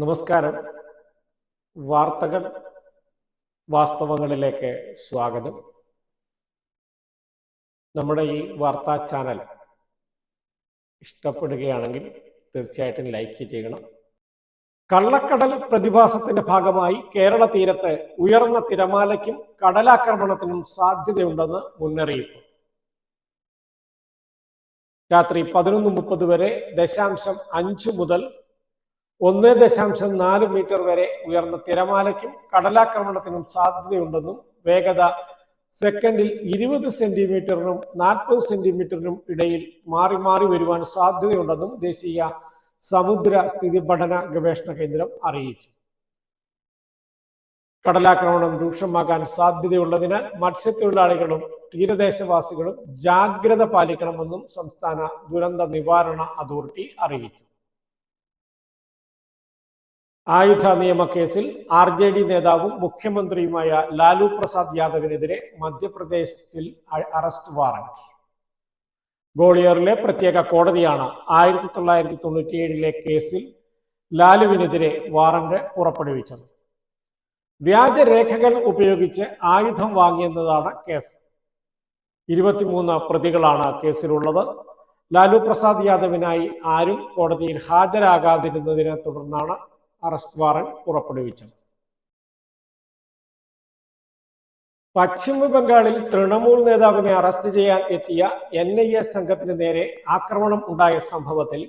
നമസ്കാരം. വാർത്തകൾ വാസ്തവങ്ങളിലേക്ക് സ്വാഗതം. നമ്മുടെ ഈ വാർത്താ ചാനൽ ഇഷ്ടപ്പെടുകയാണെങ്കിൽ തീർച്ചയായിട്ടും ലൈക്ക് ചെയ്യണം. കള്ളക്കടൽ പ്രതിഭാസത്തിന്റെ ഭാഗമായി കേരള തീരത്ത് ഉയർന്ന തിരമാലയ്ക്കും കടലാക്രമണത്തിനും സാധ്യതയുണ്ടെന്ന് മുന്നറിയിപ്പ്. രാത്രി പതിനൊന്ന് മുപ്പത് വരെ ദശാംശം അഞ്ച് മുതൽ ഒന്ന് ദശാംശം നാല് മീറ്റർ വരെ ഉയർന്ന തിരമാലയ്ക്കും കടലാക്രമണത്തിനും സാധ്യതയുണ്ടെന്നും വേഗത സെക്കൻഡിൽ ഇരുപത് സെന്റിമീറ്ററിനും നാൽപ്പത് സെന്റിമീറ്ററിനും ഇടയിൽ മാറി മാറി വരുവാൻ സാധ്യതയുണ്ടെന്നും ദേശീയ സമുദ്ര സ്ഥിതി പഠന ഗവേഷണ കേന്ദ്രം അറിയിച്ചു. കടലാക്രമണം രൂക്ഷമാകാൻ സാധ്യതയുള്ളതിനാൽ മത്സ്യത്തൊഴിലാളികളും തീരദേശവാസികളും ജാഗ്രത പാലിക്കണമെന്നും സംസ്ഥാന ദുരന്ത നിവാരണ അതോറിറ്റി അറിയിച്ചു. ആയുധ നിയമ കേസിൽ ആർ ജെ ഡി നേതാവും മുഖ്യമന്ത്രിയുമായ ലാലു പ്രസാദ് യാദവിനെതിരെ മധ്യപ്രദേശിൽ അറസ്റ്റ് വാറന്റ്. ഗോളിയറിലെ പ്രത്യേക കോടതിയാണ് ആയിരത്തി തൊള്ളായിരത്തി തൊണ്ണൂറ്റിയേഴിലെ കേസിൽ ലാലുവിനെതിരെ വാറന്റ് പുറപ്പെടുവിച്ചത്. വ്യാജരേഖകൾ ഉപയോഗിച്ച് ആയുധം വാങ്ങിയെന്നതാണ് കേസ്. ഇരുപത്തിമൂന്ന് പ്രതികളാണ് കേസിലുള്ളത്. ലാലു പ്രസാദ് യാദവിനായി ആരും കോടതിയിൽ ഹാജരാകാതിരുന്നതിനെ തുടർന്നാണ് അറസ്റ്റ് വാറന്റ് പുറപ്പെടുവിച്ചത് പശ്ചിമ ബംഗാളിൽ തൃണമൂൽ നേതാവിനെ അറസ്റ്റ് ചെയ്യാൻ എത്തിയ എൻ ഐ എ സംഘത്തിന് നേരെ ആക്രമണം ഉണ്ടായ സംഭവത്തിൽ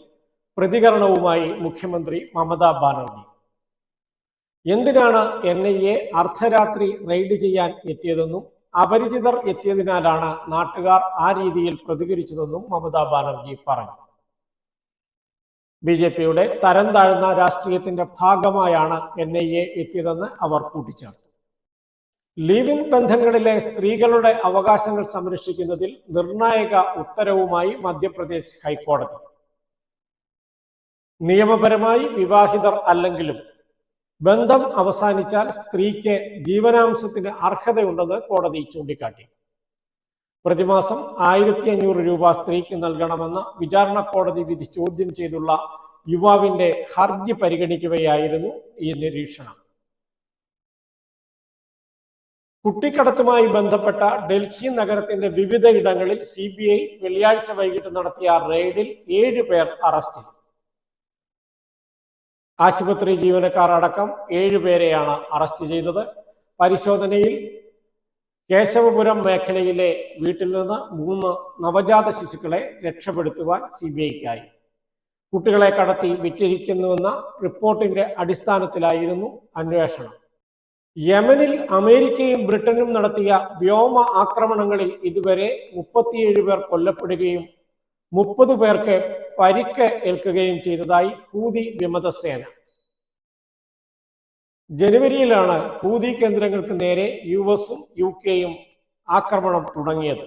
പ്രതികരണവുമായി മുഖ്യമന്ത്രി മമതാ ബാനർജി. എന്തിനാണ് എൻ ഐ എ അർദ്ധരാത്രി റെയ്ഡ് ചെയ്യാൻ എത്തിയതെന്നും അപരിചിതർ എത്തിയതിനാലാണ് നാട്ടുകാർ ആ രീതിയിൽ പ്രതികരിച്ചതെന്നും മമതാ ബാനർജി പറഞ്ഞു. ബി ജെ പിയുടെ തരം താഴ്ന്ന രാഷ്ട്രീയത്തിന്റെ ഭാഗമായാണ് എൻ ഐ എ എത്തിയതെന്ന് അവർ കൂട്ടിച്ചേർത്തു. ലീവിൻ ബന്ധങ്ങളിലെ സ്ത്രീകളുടെ അവകാശങ്ങൾ സംരക്ഷിക്കുന്നതിൽ നിർണായക ഉത്തരവുമായി മധ്യപ്രദേശ് ഹൈക്കോടതി. നിയമപരമായി വിവാഹിതർ അല്ലെങ്കിലും ബന്ധം അവസാനിച്ചാൽ സ്ത്രീക്ക് ജീവനാംശത്തിന് അർഹതയുണ്ടെന്ന് കോടതി ചൂണ്ടിക്കാട്ടി. പ്രതിമാസം ആയിരത്തി അഞ്ഞൂറ് രൂപ സ്ത്രീക്ക് നൽകണമെന്ന വിചാരണ കോടതി വിധി ചോദ്യം ചെയ്തുള്ള യുവാവിന്റെ ഹർജി പരിഗണിക്കുകയായിരുന്നു ഈ നിരീക്ഷണം. കുട്ടിക്കടത്തുമായി ബന്ധപ്പെട്ട ഡൽഹി നഗരത്തിന്റെ വിവിധ ഇടങ്ങളിൽ സി ബി ഐ വെള്ളിയാഴ്ച വൈകിട്ട് നടത്തിയ റെയ്ഡിൽ ഏഴ് പേർ അറസ്റ്റ് ആശുപത്രി ജീവനക്കാർ അടക്കം ഏഴുപേരെയാണ് അറസ്റ്റ് ചെയ്തത്. പരിശോധനയിൽ കേശവപുരം മേഖലയിലെ വീട്ടിൽ നിന്ന് മൂന്ന് നവജാത ശിശുക്കളെ രക്ഷപ്പെടുത്തുവാൻ സി ബി ഐക്കായി. കുട്ടികളെ കടത്തി വിറ്റിരിക്കുന്നുവെന്ന റിപ്പോർട്ടിന്റെ അടിസ്ഥാനത്തിലായിരുന്നു അന്വേഷണം. യമനിൽ അമേരിക്കയും ബ്രിട്ടനും നടത്തിയ വ്യോമ ആക്രമണങ്ങളിൽ ഇതുവരെ മുപ്പത്തിയേഴ് പേർ കൊല്ലപ്പെടുകയും മുപ്പത് പേർക്ക് പരിക്ക് ഏൽക്കുകയും ചെയ്തതായി ഹൂതി വിമതസേന. ജനുവരിയിലാണ് ഹൂതി കേന്ദ്രങ്ങൾക്ക് നേരെ യു എസും യു കെയും ആക്രമണം തുടങ്ങിയത്.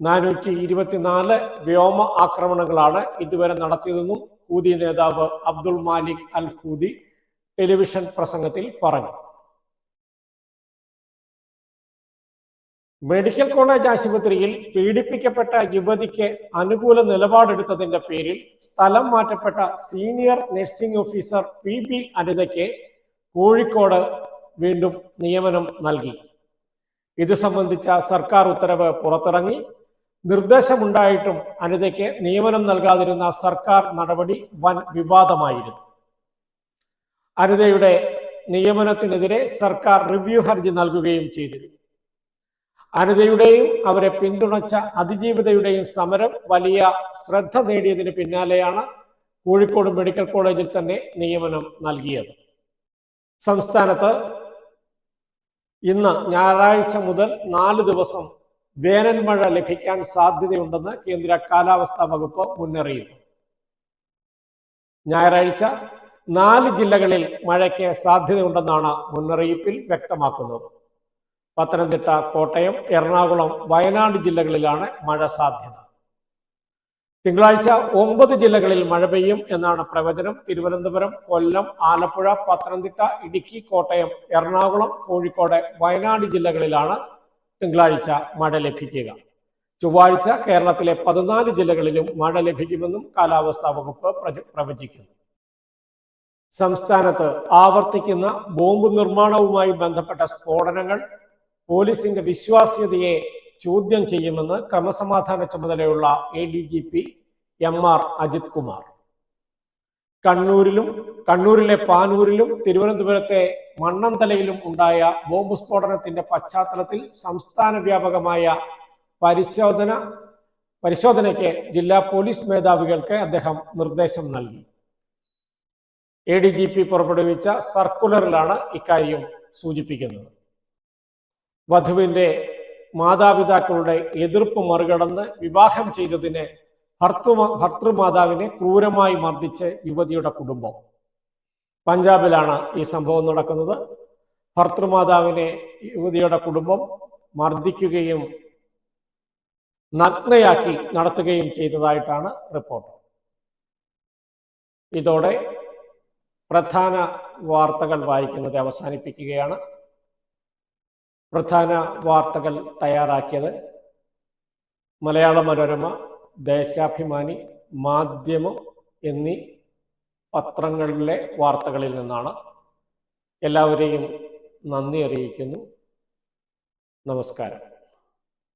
നാനൂറ്റി ഇരുപത്തിനാല് വ്യോമ ആക്രമണങ്ങളാണ് ഇതുവരെ നടത്തിയതെന്നും ഹൂതി നേതാവ് Abdul Malik al Houthi television പ്രസംഗത്തിൽ പറഞ്ഞു. മെഡിക്കൽ കോളേജ് ആശുപത്രിയിൽ പീഡിപ്പിക്കപ്പെട്ട യുവതിക്ക് അനുകൂല നിലപാടെടുത്തതിന്റെ പേരിൽ സ്ഥലം മാറ്റപ്പെട്ട senior nursing officer P B അനിതയ്ക്ക് Kozhikode വീണ്ടും നിയമനം നൽകി. ഇത് സംബന്ധിച്ച സർക്കാർ ഉത്തരവ് പുറത്തിറങ്ങി. നിർദ്ദേശമുണ്ടായിട്ടും അനിതയ്ക്ക് നിയമനം നൽകാതിരുന്ന സർക്കാർ നടപടി വൻ വിവാദമായിരുന്നു. അനിതയുടെ നിയമനത്തിനെതിരെ സർക്കാർ റിവ്യൂ ഹർജി നൽകുകയും ചെയ്തിരുന്നു. അനിതയുടെയും അവരെ പിന്തുണച്ച അതിജീവിതയുടെയും സമരം വലിയ ശ്രദ്ധ നേടിയതിന് പിന്നാലെയാണ് കോഴിക്കോട് മെഡിക്കൽ കോളേജിൽ തന്നെ നിയമനം നൽകിയത്. സംസ്ഥാനത്ത് ഇന്ന് ഞായറാഴ്ച മുതൽ നാല് ദിവസം വേനൽ മഴ ലഭിക്കാൻ സാധ്യതയുണ്ടെന്ന് കേന്ദ്ര കാലാവസ്ഥാ വകുപ്പ് മുന്നറിയിപ്പ്. ഞായറാഴ്ച നാല് ജില്ലകളിൽ മഴയ്ക്ക് സാധ്യതയുണ്ടെന്നാണ് മുന്നറിയിപ്പിൽ വ്യക്തമാക്കുന്നത്. പത്തനംതിട്ട കോട്ടയം എറണാകുളം വയനാട് ജില്ലകളിലാണ് മഴ സാധ്യത. തിങ്കളാഴ്ച ഒമ്പത് ജില്ലകളിൽ മഴ പെയ്യും എന്നാണ് പ്രവചനം. തിരുവനന്തപുരം കൊല്ലം ആലപ്പുഴ പത്തനംതിട്ട ഇടുക്കി കോട്ടയം എറണാകുളം കോഴിക്കോട് വയനാട് ജില്ലകളിലാണ് തിങ്കളാഴ്ച മഴ ലഭിക്കുക. ചൊവ്വാഴ്ച കേരളത്തിലെ പതിനാല് ജില്ലകളിലും മഴ ലഭിക്കുമെന്നും കാലാവസ്ഥാ വകുപ്പ് പ്രവചിക്കുന്നു. സംസ്ഥാനത്ത് ആവർത്തിക്കുന്ന ബോംബ് നിർമ്മാണവുമായി ബന്ധപ്പെട്ട സ്ഫോടനങ്ങൾ പോലീസിന്റെ വിശ്വാസ്യതയെ ചോദ്യം ചെയ്യുമെന്ന് ക്രമസമാധാന ചുമതലയുള്ള A D G P M R Ajith Kumar. കണ്ണൂരിലും കണ്ണൂരിലെ പാനൂരിലും തിരുവനന്തപുരത്തെ മണ്ണന്തലയിലും ഉണ്ടായ ബോംബ് സ്ഫോടനത്തിന്റെ പശ്ചാത്തലത്തിൽ സംസ്ഥാന വ്യാപകമായ പരിശോധന പരിശോധനയ്ക്ക് ജില്ലാ പോലീസ് മേധാവികൾക്ക് അദ്ദേഹം നിർദ്ദേശം നൽകി. എ ഡി ജി പി പുറപ്പെടുവിച്ച സർക്കുലറിലാണ് ഇക്കാര്യം സൂചിപ്പിക്കുന്നത്. വധുവിന്റെ മാതാപിതാക്കളുടെ എതിർപ്പ് മറികടന്ന് വിവാഹം ചെയ്തതിനെ ഭർത്തൃ ഭർത്തൃമാതാവിനെ ക്രൂരമായി മർദ്ദിച്ച് യുവതിയുടെ കുടുംബം. പഞ്ചാബിലാണ് ഈ സംഭവം നടക്കുന്നത്. ഭർത്തൃമാതാവിനെ യുവതിയുടെ കുടുംബം മർദ്ദിക്കുകയും നഗ്നയാക്കി നടത്തുകയും ചെയ്തതായിട്ടാണ് റിപ്പോർട്ട്. ഇതോടെ പ്രധാന വാർത്തകൾ വായിക്കുന്നത് അവസാനിപ്പിക്കുകയാണ്. പ്രധാന വാർത്തകൾ തയ്യാറാക്കിയത് മലയാള മനോരമ ദേശാഭിമാനി മാധ്യമം എന്നീ പത്രങ്ങളിലെ വാർത്തകളിൽ നിന്നാണ്. എല്ലാവരെയും നന്ദി അറിയിക്കുന്നു. നമസ്കാരം.